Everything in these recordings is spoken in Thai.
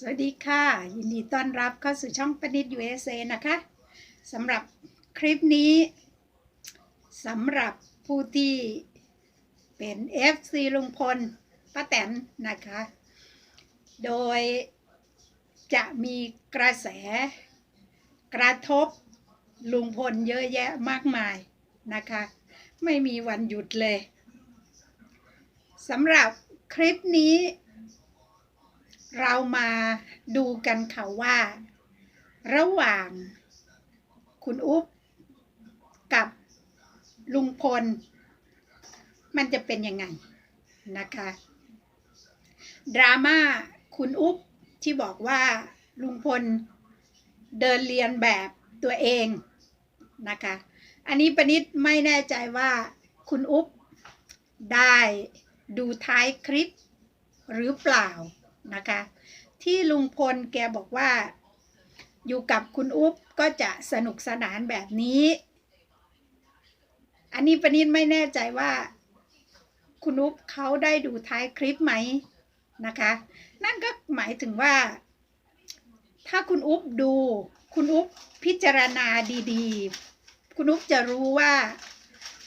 สวัสดีค่ะ ยินดีต้อนรับเข้าสู่ช่องปนิด USA นะคะสำหรับคลิปนี้สำหรับผู้ที่เป็น FC ลุงพลป้าแตนนะคะ โดยจะมีกระแสกระทบลุงพลเยอะแยะมากมายนะคะ ไม่มีวันหยุดเลยสำหรับคลิปนี้ เรามาดูกันค่ะว่า ระหว่างคุณอุ๊บกับลุงพล มันจะเป็นยังไงนะคะดราม่าคุณอุ๊บที่บอกว่าลุงพลเดินเรียนแบบตัวเองนะคะ อันนี้ปนิดไม่แน่ใจว่าคุณอุ๊บได้ดูท้ายคลิปหรือเปล่า นะคะ ที่ลุงพลแกบอกว่า อยู่กับคุณอุ๊บก็จะสนุกสนานแบบนี้ อันนี้ปนิดไม่แน่ใจว่า คุณอุ๊บเขาได้ดูท้ายคลิปไหมนะคะ นั่นก็หมายถึงว่า ถ้าคุณอุ๊บดู คุณอุ๊บพิจารณาดีๆ คุณอุ๊บจะรู้ว่า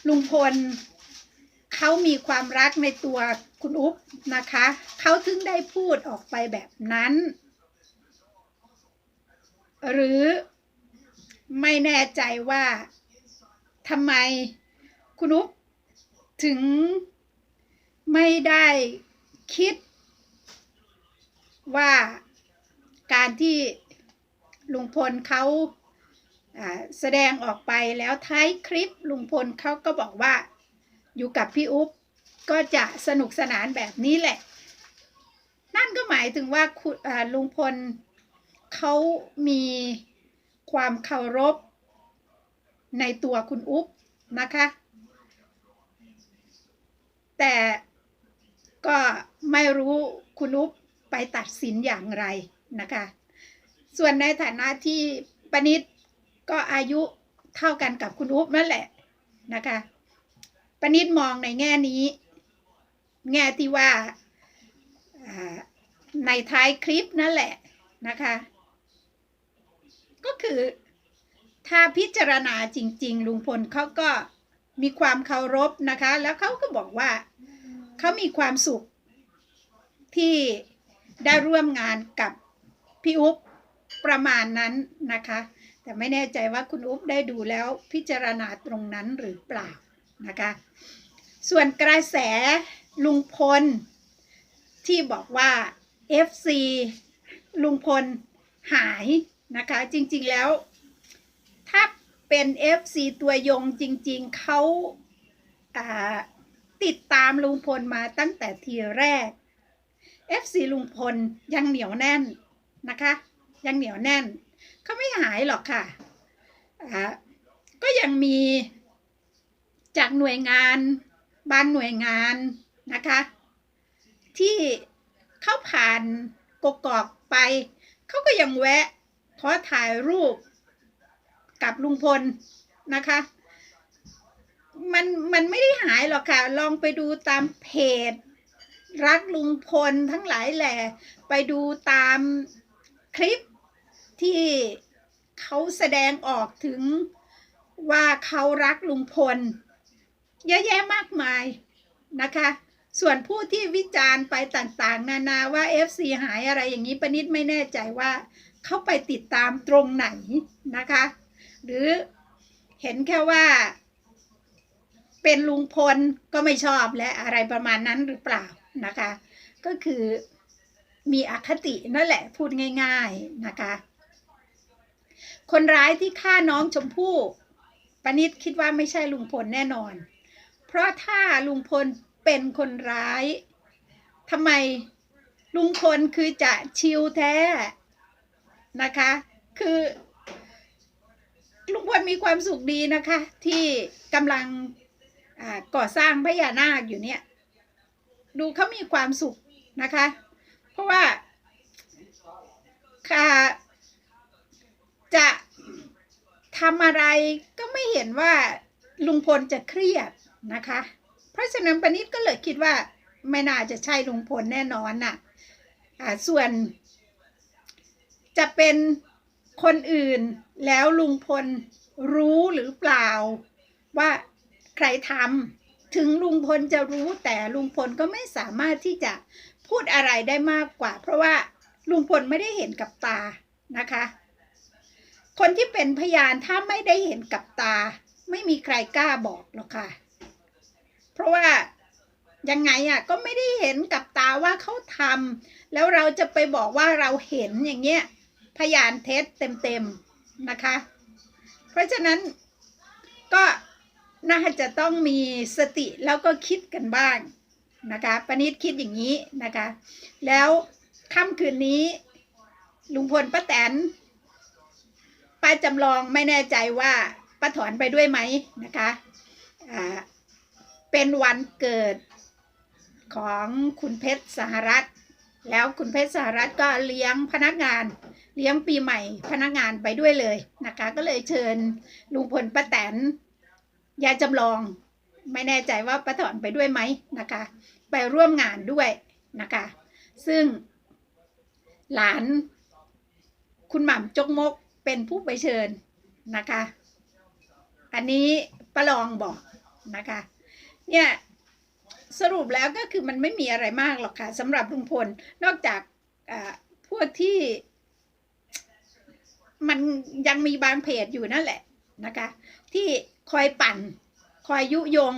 ลุงพล เขามีความรักในตัวคุณอุ๊บนะคะ เขาถึงได้พูดออกไปแบบนั้น หรือไม่แน่ใจว่าทำไมคุณอุ๊บถึงไม่ได้คิดว่าการที่ลุงพลเขาอ่าแสดงออกไปแล้วท้ายคลิปลุงพลเขาก็บอกว่า อยู่กับพี่อุ๊บก็จะสนุกสนานแบบนี้แหละ นั่นก็หมายถึงว่าคุณลุงพลเขามีความเคารพในตัวคุณอุ๊บนะคะ แต่ก็ไม่รู้คุณอุ๊บไปตัดสินอย่างไรนะคะ ส่วนในฐานะที่ปนิดก็อายุเท่ากันกับคุณอุ๊บนั่นแหละนะคะ ปนิดมองในแง่นี้ แง่ที่ว่าในท้ายคลิปนั่นแหละนะคะ ก็คือถ้าพิจารณาจริง ๆ ลุงพลเขาก็มีความเคารพนะคะ แล้วเขาก็บอกว่าเขามีความสุขที่ได้ร่วมงานกับพี่อุ๊บประมาณนั้นนะคะ แต่ไม่แน่ใจว่าคุณอุ๊บได้ดูแล้วพิจารณาตรงนั้นหรือเปล่า นะคะ ส่วนกระแสลุงพล ที่บอกว่า FC ลุงพลหายนะคะ จริงๆแล้ว ถ้าเป็น FC ตัวยงจริงๆเขาาติดตามลุงพลมาตั้งแต่ทีแรก FC ลุงพลยังเหนียวแน่นนะคะ ยังเหนียวแน่นเขาไม่หายหรอกค่ะ ก็ยังมี จากหน่วยงานบางหน่วยงานนะคะ ที่เข้าผ่านกกอกไป เขาก็ยังแวะขอถ่ายรูปกับลุงพลนะคะ มันมันไม่ได้หายหรอกค่ะ ลองไปดูตามเพจ รักลุงพลทั้งหลายแหล่ไปดูตามคลิปที่เขาแสดงออกถึงว่าเขารักลุงพล เยอะแยะมากมายนะคะ ส่วนผู้ที่วิจารณ์ไปต่างๆ นานาว่า FC หายอะไรอย่างนี้ปนิดไม่แน่ใจว่าเขาไปติดตามตรงไหนนะคะ หรือเห็นแค่ว่า เป็นลุงพลก็ไม่ชอบและอะไรประมาณนั้นหรือเปล่านะคะ ก็คือมีอคตินั่นแหละพูดง่าย ๆนะคะ คนร้ายที่ฆ่าน้องชมพู่ปนิดคิดว่าไม่ใช่ลุงพลแน่นอน เพราะถ้าลุงพลเป็นคนร้ายทำไมลุงพลคือจะชิลแท้นะคะ คือ ลุงพลมีความสุขดีนะคะ ที่กำลังก่อสร้างพญานาคอยู่เนี่ย ดูเขามีความสุขนะคะ เพราะว่าค่ะจะทำอะไรก็ไม่เห็นว่าลุงพลจะเครียด นะคะ เพราะฉะนั้นปนิดก็เลยคิดว่าไม่น่าจะใช่ลุงพลแน่นอนน่ะอ่าส่วน จะเป็นคนอื่นแล้วลุงพลรู้หรือเปล่า ว่าใครทำถึงลุงพลจะรู้แต่ลุงพลก็ไม่สามารถที่จะพูดอะไรได้มากกว่า เพราะว่าลุงพลไม่ได้เห็นกับตานะคะ คนที่เป็นพยานถ้าไม่ได้เห็นกับตา ไม่มีใครกล้าบอกหรอกค่ะ เพราะว่ายังไงอะก็ไม่ได้เห็นกับตาว่าเขาทำแล้วเราจะไปบอกว่าเราเห็นอย่างเงี้ยพยานเท็จเต็มๆนะคะ เพราะฉะนั้นก็น่าจะต้องมีสติแล้วก็คิดกันบ้างนะคะปณิดคิดอย่างนี้นะคะ แล้วค่ำคืนนี้ ลุงพลป้าแตนป้าจำลองไม่แน่ใจว่าป้าถอนไปด้วยไหมนะคะอ่า เป็นวันเกิดของคุณเพชรสหรัฐ แล้วคุณเพชรสหรัฐก็เลี้ยงพนักงาน เลี้ยงปีใหม่พนักงานไปด้วยเลยนะคะ ก็เลยเชิญลุงพลป้าแตนยายจำลอง ไม่แน่ใจว่าป้าถอนไปด้วยไหมนะคะ ไปร่วมงานด้วยนะคะ ซึ่งหลานคุณหม่ำจกมกเป็นผู้ไปเชิญนะคะ อันนี้ประลองบอกนะคะ เนี่ยสรุปแล้วก็คือมันไม่มีอะไรมากหรอกค่ะสำหรับลุงพลนอกจากอ่าพวกที่ มันยังมีบางเพจอยู่นั่นแหละนะคะ ที่คอยปั่น คอยยุยง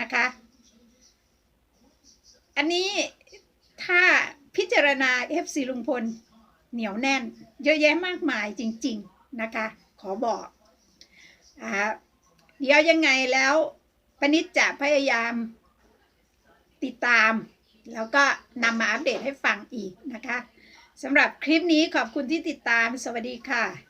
นะคะ อันนี้ถ้าพิจารณา FC ลุงพลเหนียวแน่น เยอะแยะมากมายจริง ๆ นะคะ ขอบอกอ่าเดี๋ยวยังไงแล้ว ปนิดจะพยายามติดตาม แล้วก็นำมาอัปเดตให้ฟังอีกนะคะสำหรับคลิปนี้ขอบคุณที่ติดตามสวัสดีค่ะ